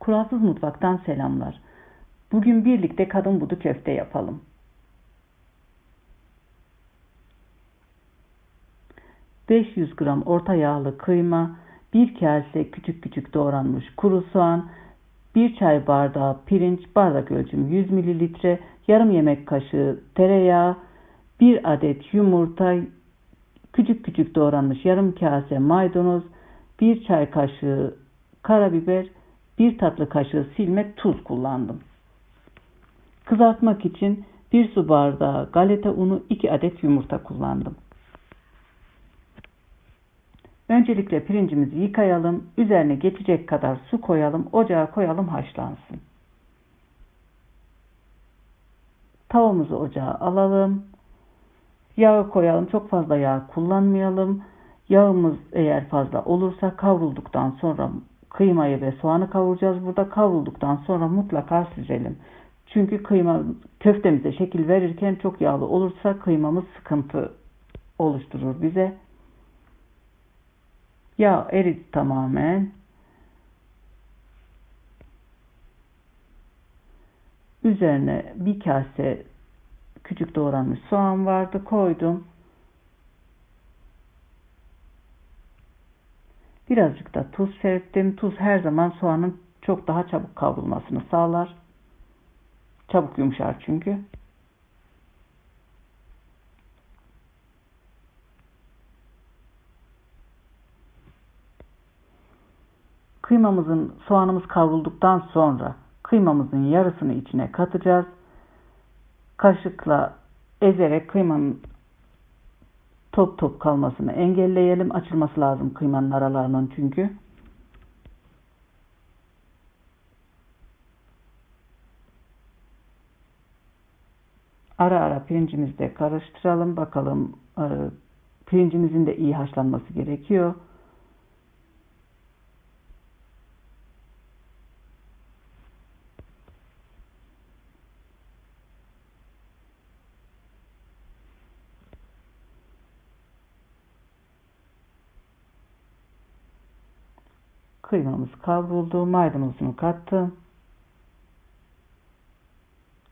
Kuralsız Mutfak'tan selamlar. Bugün birlikte kadın budu köfte yapalım. ...500 gram orta yağlı kıyma... ...bir kase küçük küçük doğranmış kuru soğan... ...bir çay bardağı pirinç... ...bardak ölçüm 100 mililitre... ...yarım yemek kaşığı tereyağı... ...bir adet yumurta... ...küçük küçük doğranmış yarım kase maydanoz... ...bir çay kaşığı karabiber... ...bir tatlı kaşığı silme tuz kullandım. Kızartmak için bir su bardağı galeta unu, 2 adet yumurta kullandım. Öncelikle pirincimizi yıkayalım. Üzerine geçecek kadar su koyalım. Ocağa koyalım haşlansın. Tavamızı ocağa alalım. Yağı koyalım. Çok fazla yağ kullanmayalım. Yağımız eğer fazla olursa kavrulduktan sonra kıymayı ve soğanı kavuracağız. Burada kavrulduktan sonra mutlaka süzelim. Çünkü kıyma köftemize şekil verirken çok yağlı olursa kıymamız sıkıntı oluşturur bize. Yağ eridi tamamen. Üzerine bir kase küçük doğranmış soğan vardı. Koydum. Birazcık da tuz serptim. Tuz her zaman soğanın çok daha çabuk kavrulmasını sağlar. Çabuk yumuşar çünkü. Kıymamızın soğanımız kavrulduktan sonra kıymamızın yarısını içine katacağız. Kaşıkla ezerek kıymanın top top kalmasını engelleyelim. Açılması lazım kıymanın aralarının çünkü. Ara ara pirincimizi de karıştıralım. Bakalım e, pirincimizin de iyi haşlanması gerekiyor. Kıymamız kavruldu. Maydanozunu kattım.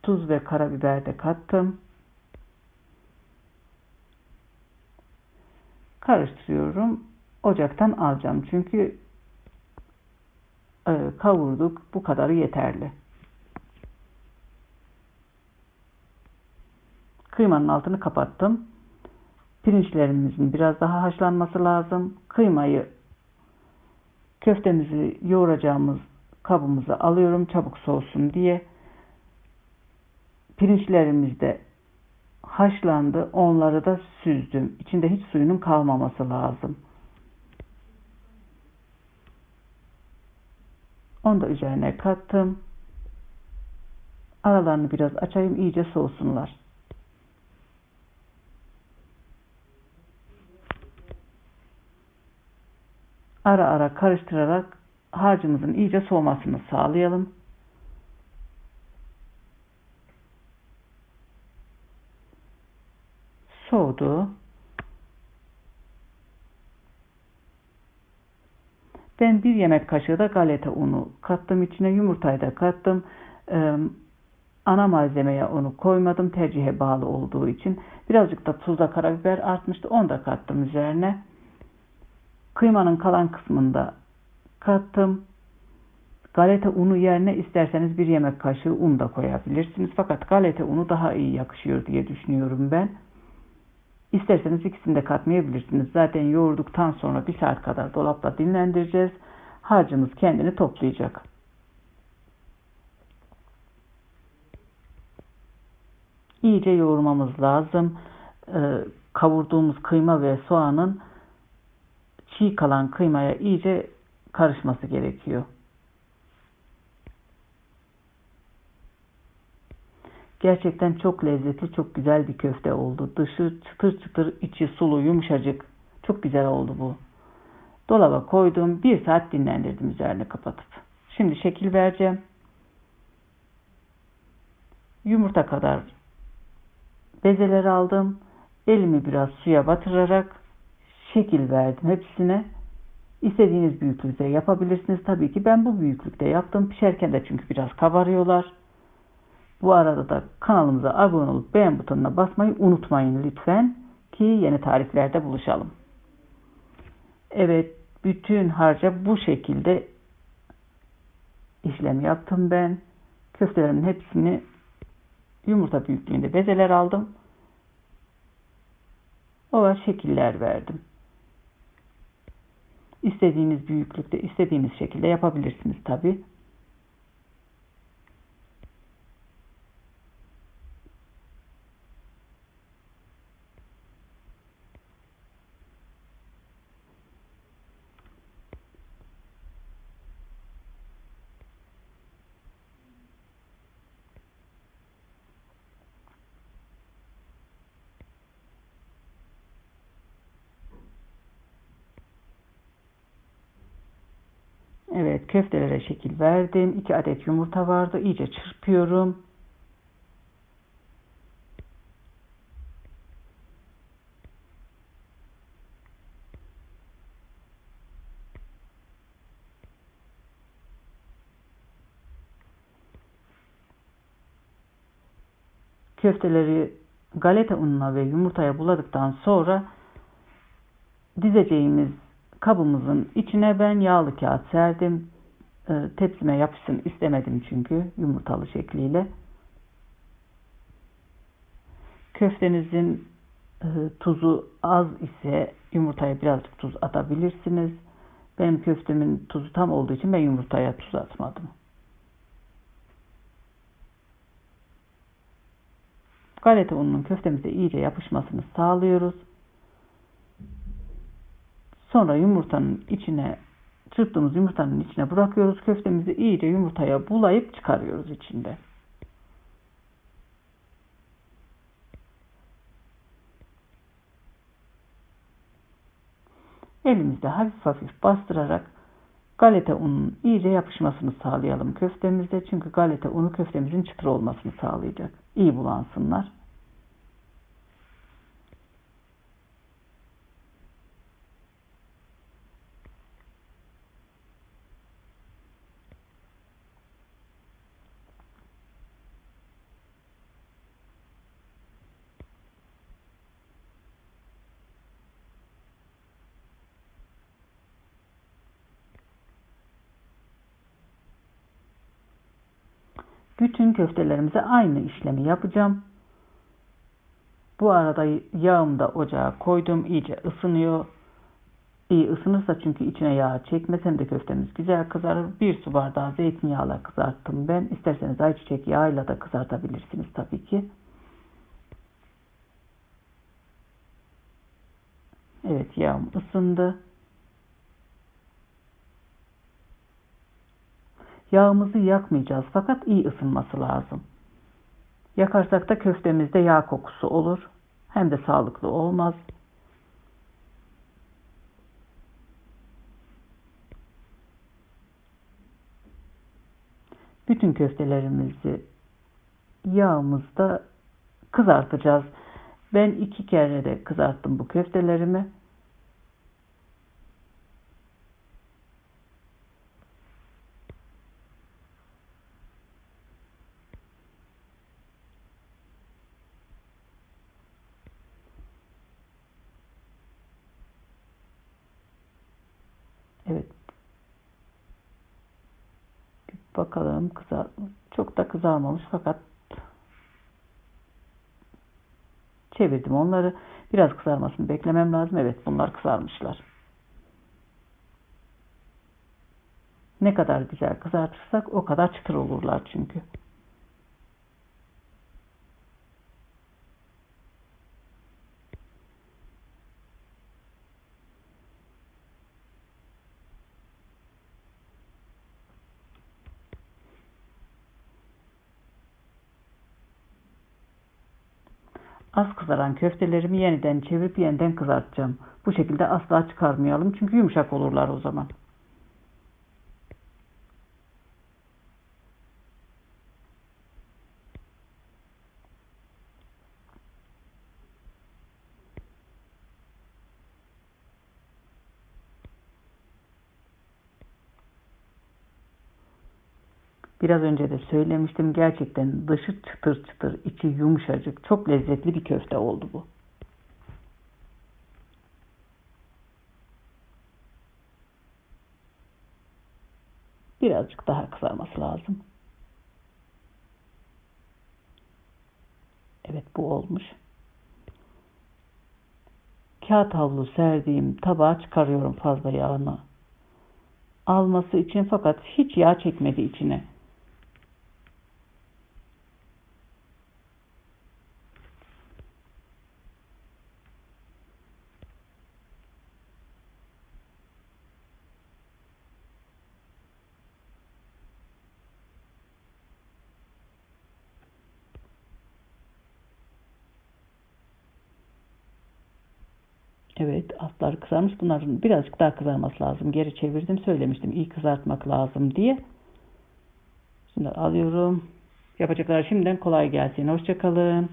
Tuz ve karabiber de kattım. Karıştırıyorum. Ocaktan alacağım. Çünkü e, kavurduk. Bu kadarı yeterli. Kıymanın altını kapattım. Pirinçlerimizin biraz daha haşlanması lazım. Kıymayı köftemizi yoğuracağımız kabımıza alıyorum çabuk soğusun diye. Pirinçlerimiz de haşlandı. Onları da süzdüm. İçinde hiç suyunun kalmaması lazım. Onu da üzerine kattım. Aralarını biraz açayım iyice soğusunlar. Ara ara karıştırarak harcımızın iyice soğumasını sağlayalım. soğudu. Ben bir yemek kaşığı da galeta unu kattım içine. Yumurtayı da kattım. Ee, ana malzemeye onu koymadım. Tercihe bağlı olduğu için. Birazcık da tuzla karabiber artmıştı. Onu da kattım üzerine. Kıymanın kalan kısmında kattım. Galeta unu yerine isterseniz bir yemek kaşığı un da koyabilirsiniz. Fakat galeta unu daha iyi yakışıyor diye düşünüyorum ben. İsterseniz ikisini de katmayabilirsiniz. Zaten yoğurduktan sonra bir saat kadar dolapta dinlendireceğiz. Harcımız kendini toplayacak. İyice yoğurmamız lazım. Ee, kavurduğumuz kıyma ve soğanın çiğ kalan kıymaya iyice karışması gerekiyor. Gerçekten çok lezzetli, çok güzel bir köfte oldu. Dışı çıtır çıtır, içi sulu, yumuşacık. Çok güzel oldu bu. Dolaba koydum. Bir saat dinlendirdim üzerine kapatıp. Şimdi şekil vereceğim. Yumurta kadar bezeler aldım. Elimi biraz suya batırarak şekil verdim hepsine. İstediğiniz büyüklükte yapabilirsiniz. Tabii ki ben bu büyüklükte yaptım. Pişerken de çünkü biraz kabarıyorlar. Bu arada da kanalımıza abone olup beğen butonuna basmayı unutmayın lütfen ki yeni tariflerde buluşalım. Evet, bütün harca bu şekilde işlem yaptım ben. Köftelerimin hepsini yumurta büyüklüğünde bezeler aldım. Oval şekiller verdim. İstediğiniz büyüklükte, istediğiniz şekilde yapabilirsiniz tabi. Evet köftelere şekil verdim. 2 adet yumurta vardı. İyice çırpıyorum. Köfteleri galeta ununa ve yumurtaya buladıktan sonra dizeceğimiz kabımızın içine ben yağlı kağıt serdim. E, tepsime yapışsın istemedim çünkü yumurtalı şekliyle. Köftenizin e, tuzu az ise yumurtaya birazcık tuz atabilirsiniz. Benim köftemin tuzu tam olduğu için ben yumurtaya tuz atmadım. Galeta ununun köftemize iyice yapışmasını sağlıyoruz. Sonra yumurtanın içine çırptığımız yumurtanın içine bırakıyoruz. Köftemizi iyice yumurtaya bulayıp çıkarıyoruz içinde. Elimizde hafif hafif bastırarak galeta ununun iyice yapışmasını sağlayalım köftemizde. Çünkü galeta unu köftemizin çıtır olmasını sağlayacak. İyi bulansınlar. Bütün köftelerimize aynı işlemi yapacağım. Bu arada yağımı da ocağa koydum. İyice ısınıyor. İyi ısınırsa çünkü içine yağ çekmesem de köftemiz güzel kızarır. Bir su bardağı zeytinyağıyla kızarttım ben. İsterseniz ayçiçek yağıyla da kızartabilirsiniz tabii ki. Evet yağım ısındı. Yağımızı yakmayacağız fakat iyi ısınması lazım. Yakarsak da köftemizde yağ kokusu olur. Hem de sağlıklı olmaz. Bütün köftelerimizi yağımızda kızartacağız. Ben iki kere de kızarttım bu köftelerimi. Evet. Bakalım kızar çok da kızarmamış fakat çevirdim onları. Biraz kızarmasını beklemem lazım. Evet bunlar kızarmışlar. Ne kadar güzel kızartırsak o kadar çıtır olurlar çünkü. Az kızaran köftelerimi yeniden çevirip yeniden kızartacağım. Bu şekilde asla çıkarmayalım çünkü yumuşak olurlar o zaman. Biraz önce de söylemiştim. Gerçekten dışı çıtır çıtır, içi yumuşacık. Çok lezzetli bir köfte oldu bu. Birazcık daha kızarması lazım. Evet bu olmuş. Kağıt havlu serdiğim tabağa çıkarıyorum fazla yağını. Alması için fakat hiç yağ çekmedi içine. Evet altlar kızarmış. Bunların birazcık daha kızarması lazım. Geri çevirdim söylemiştim. İyi kızartmak lazım diye. Şimdi alıyorum. Yapacaklar şimdiden kolay gelsin. Hoşçakalın.